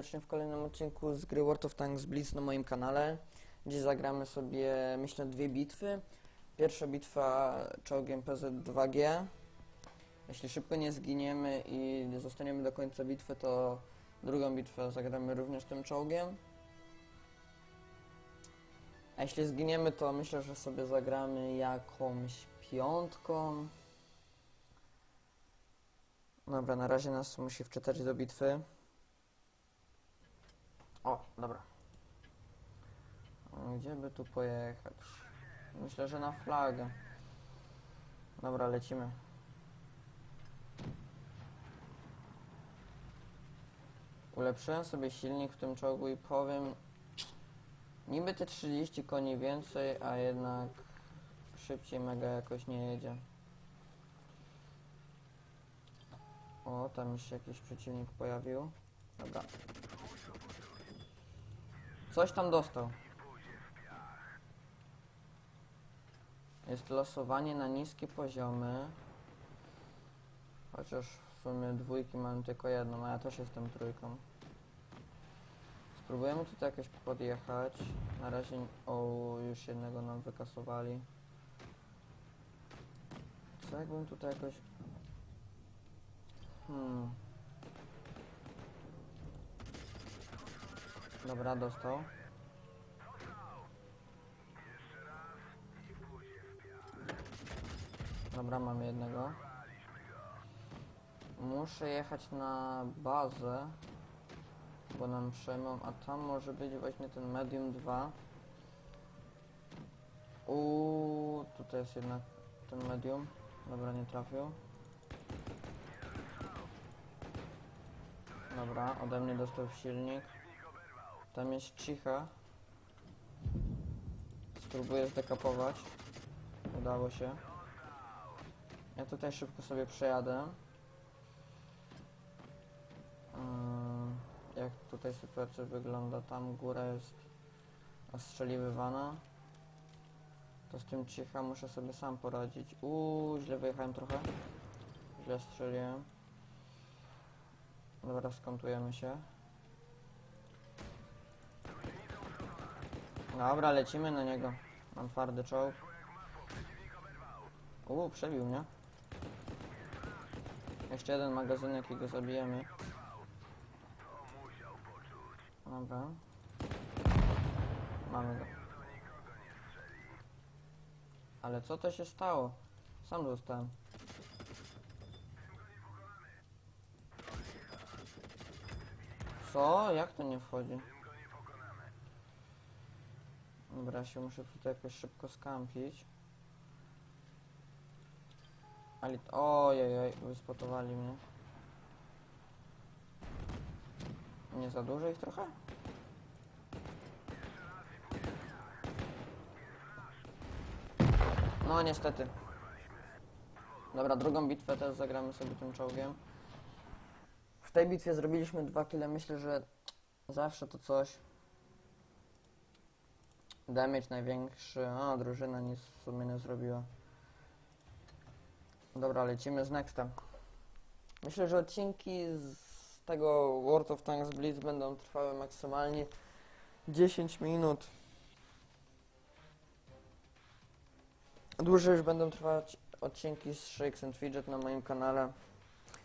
serdecznie w kolejnym odcinku z gry World of Tanks Blitz na moim kanale. Dziś zagramy sobie, myślę, dwie bitwy. Pierwsza bitwa czołgiem PZ-2G. Jeśli szybko nie zginiemy i nie zostaniemy do końca bitwy, to drugą bitwę zagramy również tym czołgiem. A jeśli zginiemy, to myślę, że sobie zagramy jakąś piątką. Dobra, na razie nas musi wczytać do bitwy. O, dobra. Gdzie by tu pojechać? Myślę, że na flagę. Dobra, lecimy. Ulepszyłem sobie silnik w tym czołgu i powiem... Niby te 30 koni więcej, a jednak szybciej mega jakoś nie jedzie. O, tam już się jakiś przeciwnik pojawił. Dobra. Coś tam dostał. Jest losowanie na niskie poziomy. Chociaż w sumie dwójki mam tylko jedną, a ja też jestem trójką. Spróbujemy tutaj jakoś podjechać. Na razie... O, już jednego nam wykasowali. Co jakbym tutaj jakoś... Hmm. Dobra, dostał. Dobra, mamy jednego. Muszę jechać na bazę, bo nam przejmą, a tam może być właśnie ten medium 2. Uuu, tutaj jest jednak ten medium. Dobra, nie trafił. Dobra, ode mnie dostał silnik. Tam jest cicha. Spróbuję zdekapować. Udało się. Ja tutaj szybko sobie przejadę. Ym, Jak tutaj sytuacja wygląda? Tam góra jest ostrzeliwywana. To z tym cicha muszę sobie sam poradzić. Uuu, źle wyjechałem trochę. Źle strzeliłem. Dobra, skontujemy się. Dobra, lecimy na niego. Mam twardy czołg. Uuu, przebił mnie. Jeszcze jeden magazynek i go zabijemy. Dobra. Mamy go. Ale co to się stało? Sam dostałem. Co? Jak to nie wchodzi? Dobra, się muszę tutaj jakoś szybko skampić. Ale... Ojej, wyspotowali mnie. Nie za dużo ich trochę? No niestety. Dobra, drugą bitwę też zagramy sobie tym czołgiem. W tej bitwie zrobiliśmy dwa kile. Myślę, że zawsze to coś. Damage największy. A, drużyna nic w sumie nie zrobiła. Dobra, lecimy z nextem. Myślę, że odcinki z tego World of Tanks Blitz będą trwały maksymalnie 10 minut. Dłużej już będą trwać odcinki z Shakes and Fidget na moim kanale.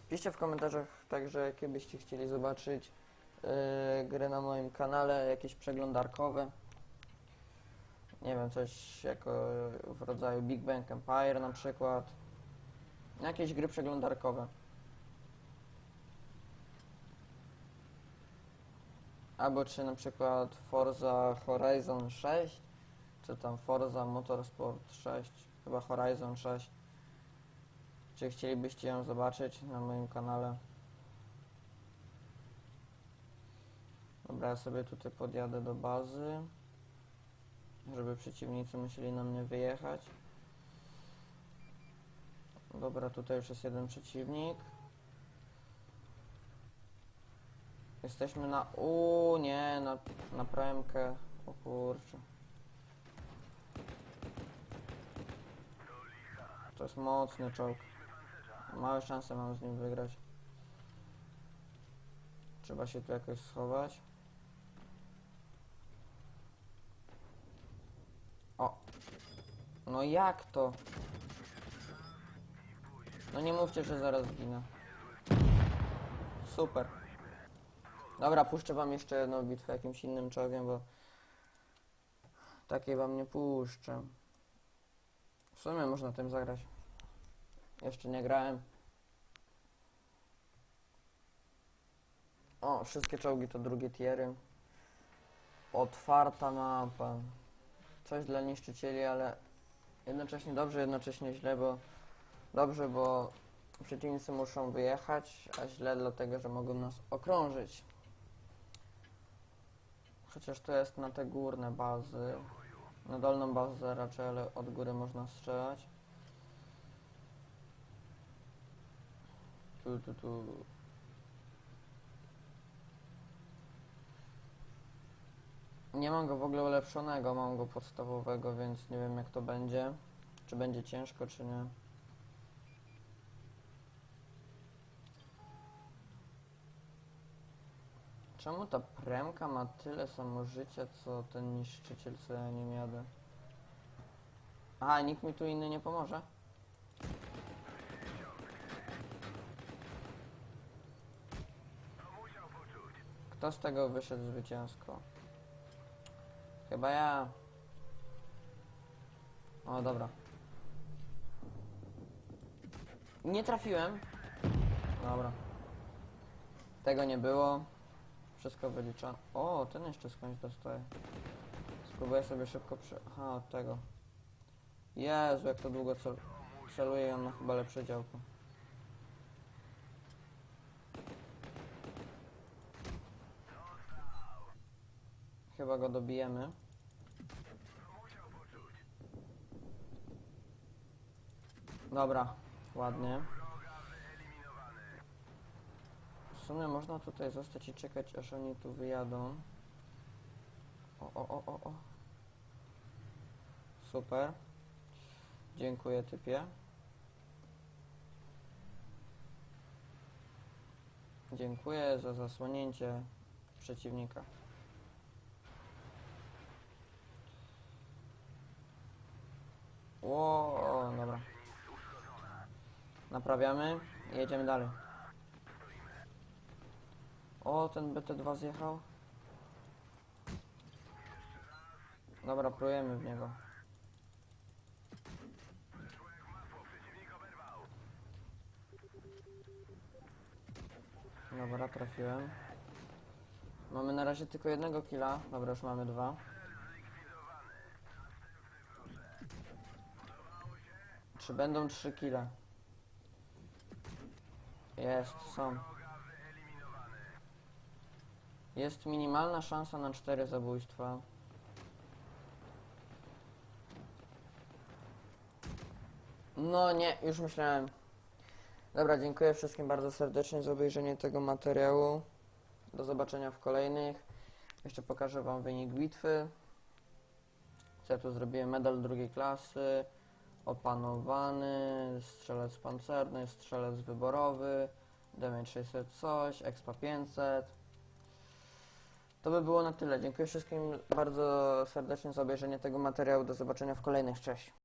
Piszcie w komentarzach także, jakie byście chcieli zobaczyć yy, gry na moim kanale, jakieś przeglądarkowe. Nie wiem, coś jako w rodzaju Big Bang Empire na przykład. Jakieś gry przeglądarkowe. Albo czy na przykład Forza Horizon 6, czy tam Forza Motorsport 6, chyba Horizon 6. Czy chcielibyście ją zobaczyć na moim kanale? Dobra, ja sobie tutaj podjadę do bazy, żeby przeciwnicy musieli na mnie wyjechać. Dobra, tutaj już jest jeden przeciwnik. Jesteśmy na... Uuu, nie, na, na premkę. O kurczę. To jest mocny czołg. Małe szanse mam z nim wygrać. Trzeba się tu jakoś schować. No jak to? No nie mówcie, że zaraz zginę. Super. Dobra, puszczę wam jeszcze jedną bitwę jakimś innym czołgiem, bo takiej wam nie puszczę. W sumie można tym zagrać. Jeszcze nie grałem. O, wszystkie czołgi to drugie tiery. Otwarta mapa. Coś dla niszczycieli, ale jednocześnie dobrze, jednocześnie źle, bo dobrze, bo przeciwnicy muszą wyjechać, a źle dlatego, że mogą nas okrążyć. Chociaż to jest na te górne bazy. Na dolną bazę raczej, ale od góry można strzelać. Tu, tu, tu. Nie mam go w ogóle ulepszonego, mam go podstawowego, więc nie wiem jak to będzie. Czy będzie ciężko, czy nie. Czemu ta premka ma tyle samo życia, co ten niszczyciel, co ja nim jadę? A, nikt mi tu inny nie pomoże? Kto z tego wyszedł zwycięsko? Chyba ja. O, dobra. Nie trafiłem. Dobra. Tego nie było. Wszystko wyliczam. O, ten jeszcze skądś dostaje. Spróbuję sobie szybko przy... Aha, od tego. Jezu, jak to długo cel... celuje on ma chyba lepsze działko. Chyba go dobijemy. Dobra, ładnie. W sumie można tutaj zostać i czekać, aż oni tu wyjadą. O, o, o, o, o. Super. Dziękuję, typie. Dziękuję za zasłonięcie przeciwnika. Ło, dobra. Naprawiamy i jedziemy dalej. O, ten BT2 zjechał. Dobra, prójemy w niego. Dobra, trafiłem. Mamy na razie tylko jednego killa. Dobra, już mamy dwa. Czy będą trzy kile? Jest, są. Jest minimalna szansa na cztery zabójstwa. No nie, już myślałem. Dobra, dziękuję wszystkim bardzo serdecznie za obejrzenie tego materiału. Do zobaczenia w kolejnych. Jeszcze pokażę Wam wynik bitwy. Co ja tu zrobiłem? Medal drugiej klasy, opanowany, strzelec pancerny, strzelec wyborowy, damage 600 coś, expa 500. To by było na tyle. Dziękuję wszystkim bardzo serdecznie za obejrzenie tego materiału. Do zobaczenia w kolejnych. Cześć.